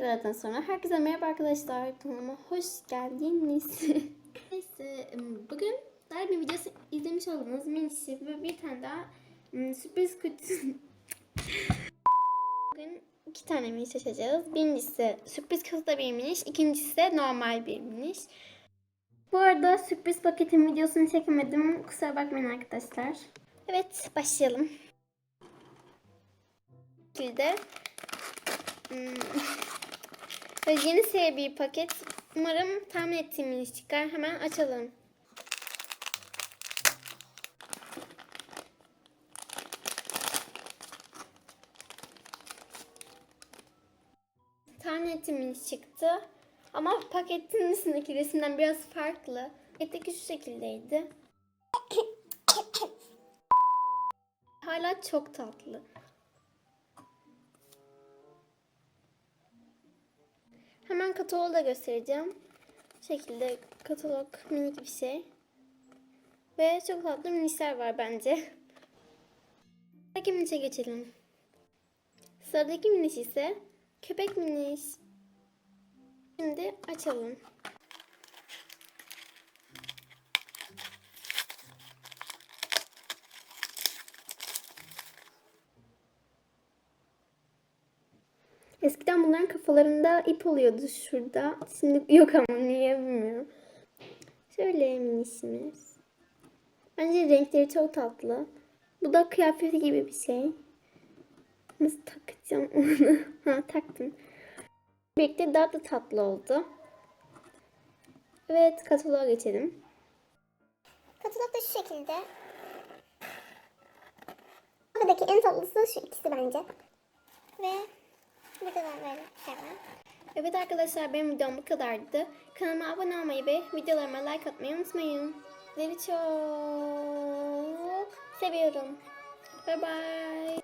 aradan sonra herkese merhaba arkadaşlar. Kanalıma hoş geldiniz. Neyse bugün daha bir videosu izlemiş olduğunuz minisi ve bir tane daha sürpriz kutu. bugün iki tane miniş açacağız. Birincisi sürpriz kutuda bir miniş, ikincisi de normal bir miniş. Bu arada sürpriz paketin videosunu çekemedim. Kusura bakmayın arkadaşlar. Evet başlayalım. Bu şekilde Hmm. Böyle yeni seri bir paket. Umarım tahmin ettiğimiz çıkar. Hemen açalım. Tahmin ettiğimiz çıktı. Ama paketin üstündeki resimden biraz farklı. Paketteki şu şekildeydi. Hala çok tatlı. Kataloğu da göstereceğim. Bu şekilde katalog minik bir şey. Ve çok tatlı minisler var bence. Sıradaki minişe geçelim. Sıradaki miniş ise köpek miniş. Şimdi açalım. Eskiden bunların kafalarında ip oluyordu şurada. Şimdi yok ama niye bilmiyorum. Şöyle minişimiz. Bence renkleri çok tatlı. Bu da kıyafeti gibi bir şey. Nasıl takacağım onu? ha taktım. Birlikte daha da tatlı oldu. Evet kataloğa geçelim. Katalog da şu şekilde. Buradaki en tatlısı şu ikisi bence. Ve şey var. Evet arkadaşlar benim videom bu kadardı. Kanalıma abone olmayı ve videolarıma like atmayı unutmayın. Sizleri çok seviyorum. Bye bye.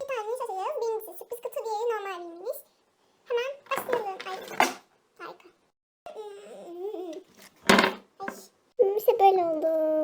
Bir tane açacağız. Birincisi sürpriz kutu, diğeri normal. Hemen başlayalım. Ay, harika. Hmm, İşte böyle oldu.